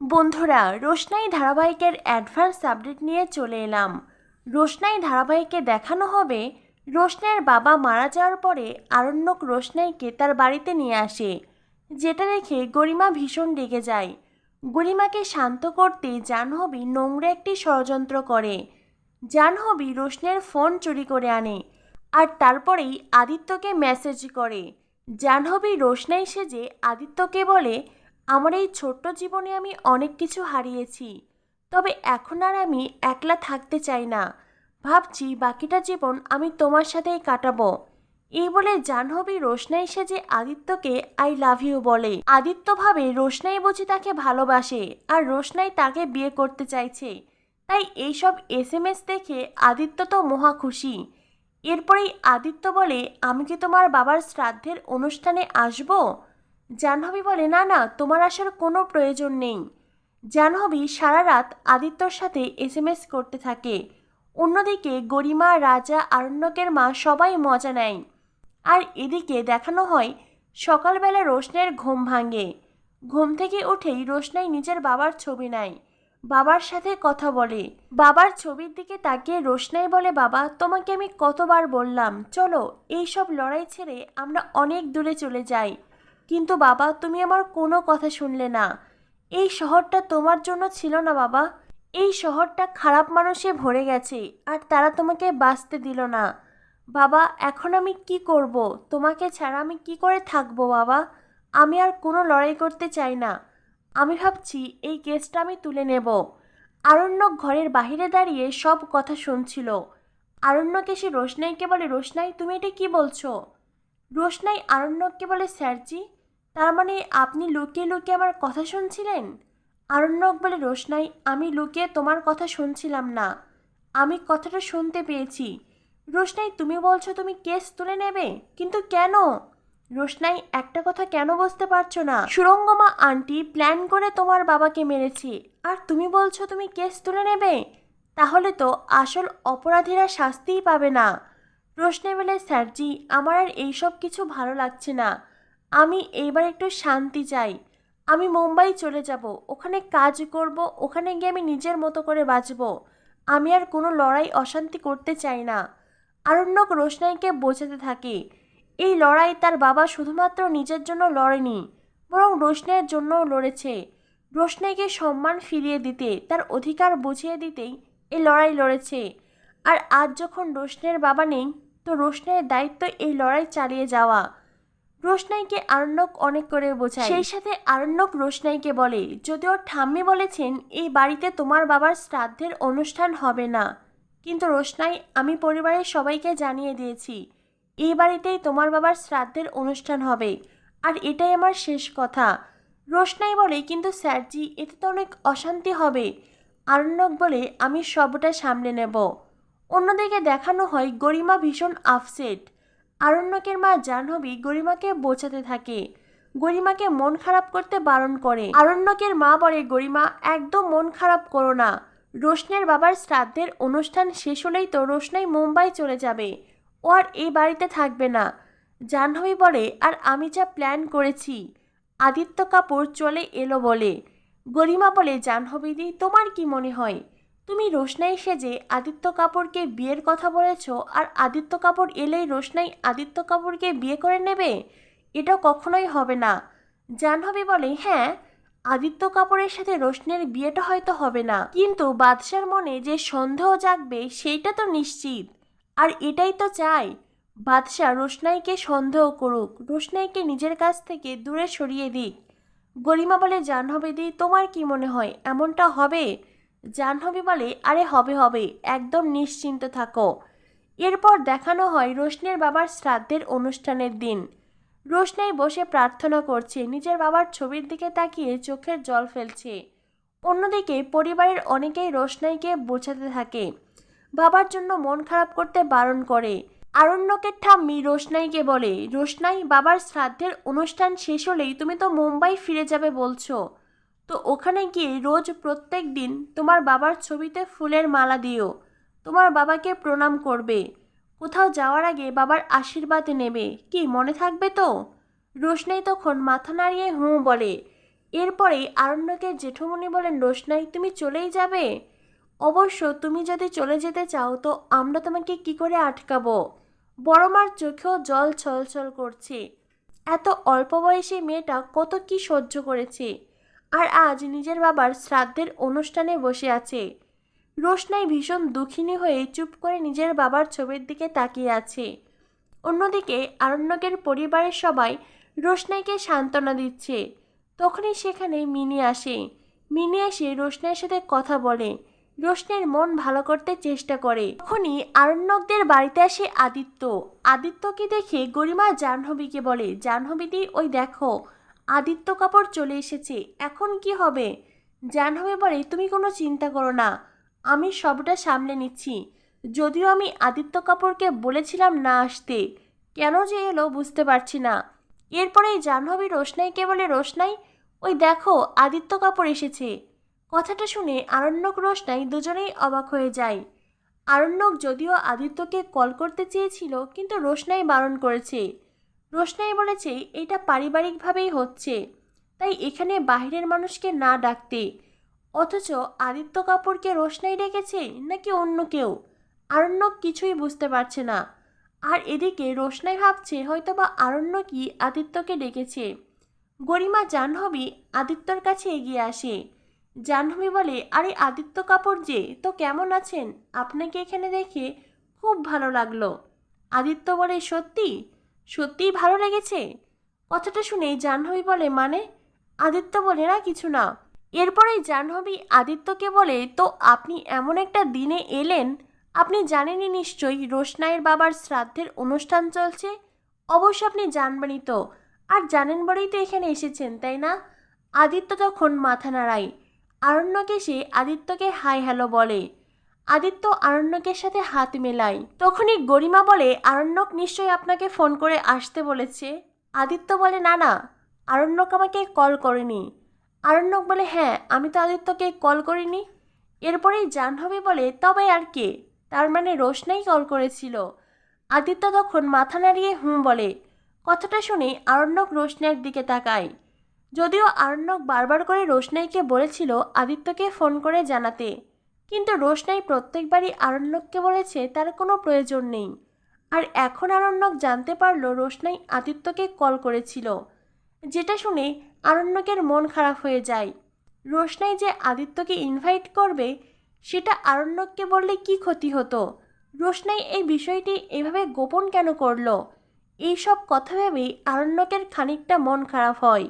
বন্ধুরা, রোশনাই ধারাবাহিকের advance update নিয়ে চলে এলাম। রোশনাই ধারাবাহিকে দেখানো হবে রোশনের বাবা মারা যাওয়ার পরে আরণ্যক রোশনাইকে তার বাড়িতে নিয়ে আসে, যেটা দেখে গরিমা ভীষণ রেগে যায়। গরিমাকে শান্ত করতে জাহ্নবী নোংরা একটি ষড়যন্ত্র করে। জাহ্নবী রোশনের ফোন চুরি করে আনে আর তারপরেই আদিত্যকে মেসেজ করে। জাহ্নবী রোশনাই সেজে আদিত্যকে বলে আমার এই ছোট্ট জীবনে আমি অনেক কিছু হারিয়েছি, তবে এখন আর আমি একলা থাকতে চাই না। ভাবছি বাকিটা জীবন আমি তোমার সাথেই কাটাবো। এই বলে জাহ্নবী রোশনাই সেজে আদিত্যকে আই লাভ ইউ বলে। আদিত্য ভাবে রোশনাই বুঝি তাকে ভালোবাসে আর রোশনাই তাকে বিয়ে করতে চাইছে। তাই এইসব এস এম এস দেখে আদিত্য তো মহা খুশি। এরপরেই আদিত্য বলে, আমি কি তোমার বাবার শ্রাদ্ধের অনুষ্ঠানে আসব? জাহ্নবী বলে, না না, তোমার আসার কোনো প্রয়োজন নেই। জাহ্নবী সারা রাত আদিত্যর সাথে এসএমএস করতে থাকে। অন্যদিকে গরিমা, রাজা, আরণ্যকের মা সবাই মজা নেয়। আর এদিকে দেখানো হয়, সকালবেলা রোশনের ঘুম ভাঙে। ঘুম থেকে উঠেই রোশনাই নিজের বাবার ছবি নেয়। বাবার সাথে কথা বলে। বাবার ছবির দিকে তাকিয়ে রোশনাই বলে, বাবা, তোমাকে আমি কতবার বললাম, চলো, এইসব লড়াই ছেড়ে আমরা অনেক দূরে চলে যাই। কিন্তু বাবা, তুমি আমার কোনো কথা শুনলে না। এই শহরটা তোমার জন্য ছিল না বাবা। এই শহরটা খারাপ মানুষে ভরে গেছে, আর তারা তোমাকে বাঁচতে দিল না। বাবা, এখন আমি কি করব? তোমাকে ছাড়া আমি কি করে থাকব বাবা? আমি আর কোনো লড়াই করতে চাই না। আমি ভাবছি এই কেসটা আমি তুলে নেব। আরণ্যক ঘরের বাহিরে দাঁড়িয়ে সব কথা শুনছিল। আরণ্যক এসে রোশনাইকে বলে, রোশনাই, তুমি এটা কি বলছো? রোশনাই আরণ্যককে বলে, স্যারজি তার মানে আপনি লুকিয়ে লুকিয়ে আমার কথা শুনছিলেন? আরণ্যক বলে রোশনাই আমি লুকিয়ে তোমার কথা শুনছিলাম না। আমি কথাটা শুনতে পেয়েছি। রোশনাই তুমি বলছো তুমি কেস তুলে নেবে? কিন্তু কেন? রোশনাই একটা কথা কেন বুঝতে পারছ না? সুরঙ্গমা আন্টি প্ল্যান করে তোমার বাবাকে মেরেছে। আর তুমি বলছো তুমি কেস তুলে নেবে? তাহলে তো আসল অপরাধীরা শাস্তিই পাবে না। রোশনাই বলে, স্যারজি, আমার আর এইসব কিছু ভালো লাগছে না। আমি এইবার একটু শান্তি চাই। আমি মুম্বাই চলে যাব, ওখানে কাজ করব, ওখানে গিয়ে আমি নিজের মতো করে বাঁচব। আমি আর কোনো লড়াই অশান্তি করতে চাই না। আরণ্যক রোশনাইকে বোঝাতে থাকে, এই লড়াই তার বাবা শুধুমাত্র নিজের জন্য লড়েনি, বরং রোশনাইয়ের জন্যও লড়েছে। রোশনাইকে সম্মান ফিরিয়ে দিতে, তার অধিকার বুঝিয়ে দিতেই এই লড়াই লড়েছে। আর আজ যখন রোশনের বাবা নেই, তো রোশনাইয়ের দায়িত্ব এই লড়াই চালিয়ে যাওয়া। রোশনাইকে আরণ্যক অনেক করে বোঝায়। সেই সাথে আরণ্যক রোশনাইকে বলে, যদিও ঠাম্মি বলেছেন, এই বাড়িতে তোমার বাবার শ্রাদ্ধের অনুষ্ঠান হবে না। কিন্তু রোশনাই, আমি পরিবারের সবাইকে জানিয়ে দিয়েছি, এই বাড়িতেই তোমার বাবার শ্রাদ্ধের অনুষ্ঠান হবে। আর এটাই আমার শেষ কথা। রোশনাই বলে, কিন্তু স্যারজি, এতে তো অনেক অশান্তি হবে। আরণ্যক বলে, আমি সবটা সামলে নেব। অন্যদিকে দেখানো হয় গরিমা ভীষণ আপসেট আরণ্যকের মা জাহ্নবী গরিমাকে বোঝাতে থাকে। গরিমাকে মন খারাপ করতে বারণ করে। আরণ্যকের মা বলে, গরিমা, একদম মন খারাপ করো না। রোশনের বাবার শ্রাদ্ধের অনুষ্ঠান শেষ হলেই তো রোশনাই মুম্বাই চলে যাবে। ও আর এই বাড়িতে থাকবে না। জাহ্নবী বলে, আর আমি যা প্ল্যান করেছি, আদিত্য কাপুর চলে এলো বলে। গরিমা বলে, জাহ্নবীদি, তোমার কি মনে হয়? তুমি রোশনাই সেজে আদিত্য কাপুরকে বিয়ের কথা বলেছ আর আদিত্য কাপুর এলেই রোশনাই আদিত্য কাপুরকে বিয়ে করে নেবে? এটা কখনোই হবে না। জাহ্নবী বলে হ্যাঁ আদিত্য কাপুরের সাথে রোশনের বিয়েটা হয়তো হবে না। কিন্তু বাদশার মনে যে সন্দেহ জাগবে সেইটা তো নিশ্চিত। আর এটাই তো চাই। বাদশাহ রোশনাইকে সন্দেহ করুক, রোশনাইকে নিজের কাছ থেকে দূরে সরিয়ে দিক। গরিমা বলে জাহ্নবী দি তোমার কি মনে হয়, এমনটা হবে? জাহ্নবী বলে, আরে হবে হবে, একদম নিশ্চিন্ত থাকো। এরপর দেখানো হয় রোশনের বাবার শ্রাদ্ধের অনুষ্ঠানের দিন। রোশনাই বসে প্রার্থনা করছে, নিজের বাবার ছবির দিকে তাকিয়ে চোখের জল ফেলছে। অন্যদিকে পরিবারের অনেকেই রোশনাইকে বোঝাতে থাকে, বাবার জন্য মন খারাপ করতে বারণ করে। আরণ্যকের ঠাম্মি রোশনাইকে বলে, রোশনাই, বাবার শ্রাদ্ধের অনুষ্ঠান শেষ হলেই তুমি তো মুম্বাই ফিরে যাবে বলছো। তো ওখানে গিয়ে রোজ প্রত্যেক দিন তোমার বাবার ছবিতে ফুলের মালা দিও। তোমার বাবাকে প্রণাম করবে। কোথাও যাওয়ার আগে বাবার আশীর্বাদ নেবে। কি, মনে থাকবে তো? রোশনাই তখন মাথা নাড়িয়ে হুঁ বলে। এরপরে আরণ্যকের জেঠুমনি বলেন, রোশনাই, তুমি চলেই যাবে? অবশ্য তুমি যদি চলে যেতে চাও, তো আমরা তোমাকে কি করে আটকাবো? বড়মার চোখেও জল ছলছল করছে। এত অল্প বয়সী মেয়েটা কত কি সহ্য করেছে। আর আজ নিজের বাবার শ্রাদ্ধের অনুষ্ঠানে বসে আছে। রোশনাই ভীষণ দুঃখিনী হয়ে চুপ করে নিজের বাবার ছবির দিকে তাকিয়ে আছে। অন্যদিকে আরণ্যকের পরিবারের সবাই রোশনাইকে সান্ত্বনা দিচ্ছে। তখনই সেখানে মিনি আসে। মিনি এসে রোশনাইয়ের সাথে কথা বলে। রোশনের মন ভালো করতে চেষ্টা করে। তখনই আরণ্যকদের বাড়িতে আসে আদিত্য। আদিত্যকে দেখে গরিমা জাহ্নবীকে বলে, জাহ্নবীদি, ওই দেখো আদিত্য কাপড় চলে এসেছে। এখন কি হবে? জাহ্নবী বলে তুমি কোনো চিন্তা করো না। আমি সবটা সামলে নিচ্ছি। যদিও আমি আদিত্য কাপুরকে বলেছিলাম না আসতে, কেন যে এলো বুঝতে পারছি না। এরপরেই জাহ্নবী রোশনাইকে বলে? রোশনাই? ওই দেখো, আদিত্য কাপুর এসেছে। কথাটা শুনে আরণ্যক, রোশনাই দুজনেই অবাক হয়ে যায়। আরণ্যক যদিও আদিত্যকে কল করতে চেয়েছিল, কিন্তু রোশনাই বারণ করেছে। রোশনাই বলেছে, এটা পারিবারিকভাবেই হচ্ছে। তাই এখানে বাইরের মানুষকে না ডাকতে। অথচ আদিত্য কাপুরকে রোশনাই ডেকেছে নাকি অন্য কেউ? আরণ্যক কিছুই বুঝতে পারছে না। আর এদিকে রোশনাই ভাবছে, হয়তোবা আরণ্যকই আদিত্যকে ডেকেছে। গরিমা জাহ্নবী আদিত্যর কাছে এগিয়ে আসে। জাহ্নবী বলে, আরে আদিত্য কাপুর যে, তো কেমন আছেন? আপনাকে এখানে দেখে খুব ভালো লাগল। আদিত্য বলে, সত্যি? সত্যিই ভালো লেগেছে? কথাটা শুনে জাহ্নবী বলে মানে? আদিত্য বলে না কিছু না? এরপরেই জাহ্নবী আদিত্যকে বলে, তো আপনি এমন একটা দিনে এলেন? আপনি জানেনই নিশ্চয়ই রোশনাইয়ের বাবার শ্রাদ্ধের অনুষ্ঠান চলছে? অবশ্য আপনি জানবেনই তো। আর জানেন বলেই তো এখানে এসেছেন, তাই না? আদিত্য তখন মাথা নাড়ায়। আরণ্যকে সে আদিত্যকে হাই হ্যালো বলে। আদিত্য আরণ্যকের সাথে হাত মেলায়। তখনই গরিমা বলে, আরণ্যক নিশ্চয়ই আপনাকে ফোন করে আসতে বলেছে। আদিত্য বলে, না না, আরণ্যক আমাকে কল করেনি। আরণ্যক বলে হ্যাঁ আমি তো আদিত্যকে কল করিনি। এরপরেই জাহ্নবী বলে, তবে আর কে? তার মানে রোশনাই কল করেছিল। আদিত্য তখন মাথা নাড়িয়ে হুম বলে। কথাটা শুনে আরণ্যক রোশনাইয়ের দিকে তাকায়। যদিও আরণ্যক বারবার করে রোশনাইকে বলেছিল আদিত্যকে ফোন করে জানাতে। কিন্তু রোশনাই প্রত্যেকবারই আরণ্যককে বলেছে তার কোনো প্রয়োজন নেই। আর এখন আরণ্যক জানতে পারল রোশনাই আদিত্যকে কল করেছিল। যেটা শুনে আরণ্যকের মন খারাপ হয়ে যায়। রোশনাই যে আদিত্যকে ইনভাইট করবে, সেটা আরণ্যককে বললে কি ক্ষতি হতো? রোশনাই এই বিষয়টি এভাবে গোপন কেন করল? এইসব কথা ভেবেই আরণ্যকের খানিকটা মন খারাপ হয়।